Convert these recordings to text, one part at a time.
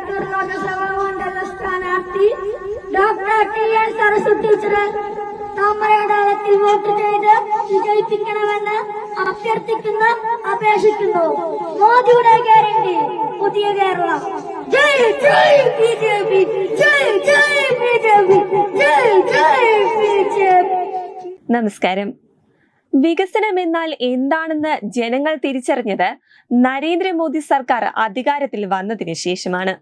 Elathur Lok Sabha doctor T N Saraswathi ടീച്ചറെ താമരയടയാളത്തിൽ vote ചെയ്ത് വിജയിപ്പിക്കണമെന്ന് അഭ്യർത്ഥിക്കുന്ന അപേക്ഷിക്കുന്നു. മോദിയുടെ ഗ്യാരണ്ടി പുതിയ കേരളം. ജയ് ജയ് ബി ജെ പി ജയ് ജയ് ബി ജെ പി ജയ് ജയ് ബി ജെ പി. നമസ്കാരം. വികസനം എന്നാൽ എന്താണെന്ന് ജനങ്ങൾ തിരിച്ചറിഞ്ഞത് നരേന്ദ്രമോദി സർക്കാർ അധികാരത്തിൽ വന്നതിന് ശേഷമാണ്.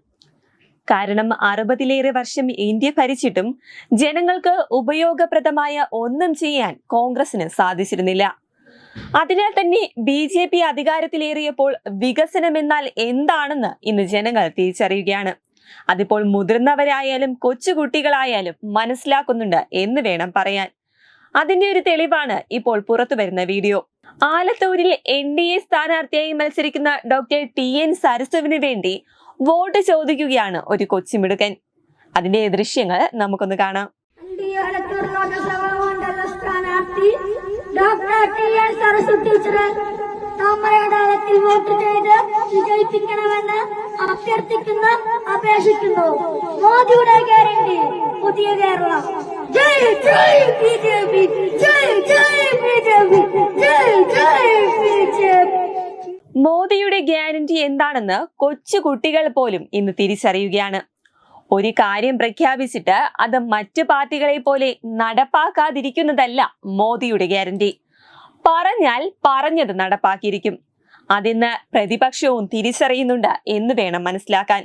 കാരണം അറുപതിലേറെ വർഷം ഇന്ത്യ ഭരിച്ചിട്ടും ജനങ്ങൾക്ക് ഉപയോഗപ്രദമായ ഒന്നും ചെയ്യാൻ കോൺഗ്രസിന് സാധിച്ചിരുന്നില്ല. അതിനാൽ തന്നെ ബി ജെ പി അധികാരത്തിലേറിയപ്പോൾ വികസനം എന്നാൽ എന്താണെന്ന് ഇന്ന് ജനങ്ങൾ തിരിച്ചറിയുകയാണ്. അതിപ്പോൾ മുതിർന്നവരായാലും കൊച്ചുകുട്ടികളായാലും മനസ്സിലാക്കുന്നുണ്ട് എന്ന് വേണം പറയാൻ. അതിന്റെ ഒരു തെളിവാണ് ഇപ്പോൾ പുറത്തു വരുന്ന വീഡിയോ. ആലത്തൂരിൽ എൻ ഡി എ സ്ഥാനാർത്ഥിയായി മത്സരിക്കുന്ന ഡോക്ടർ ടി എൻ സരസുവിന് വേണ്ടി വോട്ട് ചോദിക്കുകയാണ് ഒരു കൊച്ചിമിടുക്കൻ അതിന്റെ ദൃശ്യങ്ങൾ നമുക്കൊന്ന് കാണാം. ഡോക്ടർ ടി എൻ വോട്ട് പുതിയ കേരളം. ജയ് ജയ് ബി ജെ പി ജയ് ജയ് ബി ജെ പി ജയ് ജയ് ബി ജെ പി മോദിയുടെ ഗ്യാരണ്ടി എന്താണെന്ന് കൊച്ചു കുട്ടികൾ പോലും ഇന്ന് തിരിച്ചറിയുകയാണ്. ഒരു കാര്യം പ്രഖ്യാപിച്ചിട്ട് അത് മറ്റു പാർട്ടികളെ പോലെ നടപ്പാക്കാതിരിക്കുന്നതല്ല മോദിയുടെ ഗ്യാരണ്ടി. പറഞ്ഞാൽ പറഞ്ഞത് നടപ്പാക്കിയിരിക്കും. അതിന്ന് പ്രതിപക്ഷവും തിരിച്ചറിയുന്നുണ്ട് എന്ന് വേണം മനസ്സിലാക്കാൻ.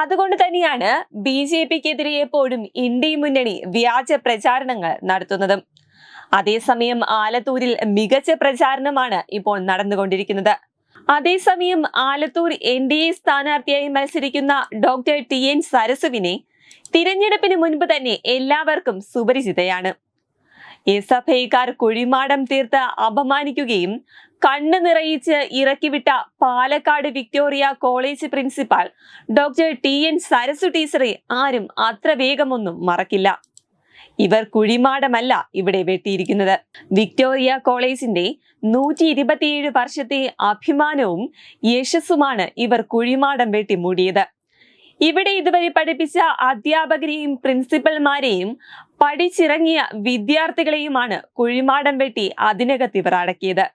അതുകൊണ്ട് തന്നെയാണ് ബി ജെ പിക്കെതിരെ എപ്പോഴും ഇന്ത്യ മുന്നണി വ്യാജ പ്രചാരണങ്ങൾ നടത്തുന്നതും. അതേസമയം ആലത്തൂരിൽ മികച്ച പ്രചാരണമാണ് ഇപ്പോൾ നടന്നുകൊണ്ടിരിക്കുന്നത്. അതേസമയം ആലത്തൂർ എൻ ഡി എ സ്ഥാനാർത്ഥിയായി മത്സരിക്കുന്ന ഡോക്ടർ ടി എൻ സരസുവിനെ തിരഞ്ഞെടുപ്പിന് മുൻപ് തന്നെ എല്ലാവർക്കും സുപരിചിതയാണ്. എസ് എഫ് ഐക്കാർ കുഴിമാടം തീർത്ത് അപമാനിക്കുകയും കണ്ണ് നിറയിച്ച് ഇറക്കിവിട്ട Palakkad Victoria college principal doctor T N Sarasu ടീച്ചറെ ആരും അത്ര വേഗമൊന്നും മറക്കില്ല. ഇവർ കുഴിമാടമല്ല ഇവിടെ വെട്ടിയിരിക്കുന്നത്. വിക്ടോറിയ കോളേജിന്റെ നൂറ്റി ഇരുപത്തിയേഴ് വർഷത്തെ അഭിമാനവും യശസ്സുമാണ് ഇവർ കുഴിമാടം വെട്ടി മൂടിയത് ഇവിടെ ഇതുവരെ പഠിപ്പിച്ച അധ്യാപകരെയും പ്രിൻസിപ്പൽമാരെയും പഠിച്ചിറങ്ങിയ വിദ്യാർത്ഥികളെയുമാണ് കുഴിമാടം വെട്ടി അതിനകത്ത് ഇവർ അടക്കിയത്.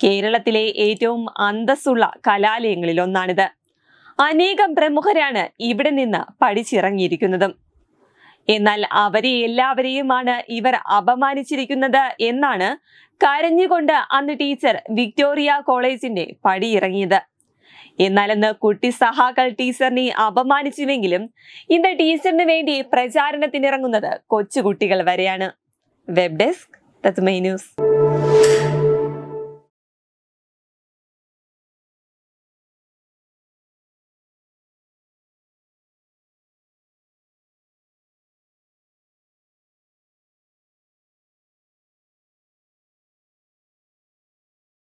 കേരളത്തിലെ ഏറ്റവും അന്തസ്സുള്ള കലാലയങ്ങളിൽ ഒന്നാണിത് അനേകം പ്രമുഖരാണ് ഇവിടെ നിന്ന് പഠിച്ചിറങ്ങിയിരിക്കുന്നതും. എന്നാൽ അവരെ എല്ലാവരെയുമാണ് ഇവർ അപമാനിച്ചിരിക്കുന്നത് എന്നാണ് കരഞ്ഞുകൊണ്ട് അന്ന് ടീച്ചർ വിക്ടോറിയ കോളേജിന്റെ പടിയിറങ്ങിയത് എന്നാൽ അന്ന് കുട്ടി സഹാക്കൾ ടീച്ചറിനെ അപമാനിച്ചുവെങ്കിലും ഇന്ന് ടീച്ചറിന് വേണ്ടി പ്രചാരണത്തിനിറങ്ങുന്നത് കൊച്ചുകുട്ടികൾ വരെയാണ്. വെബ് ഡെസ്ക് തത്മൈ ന്യൂസ്.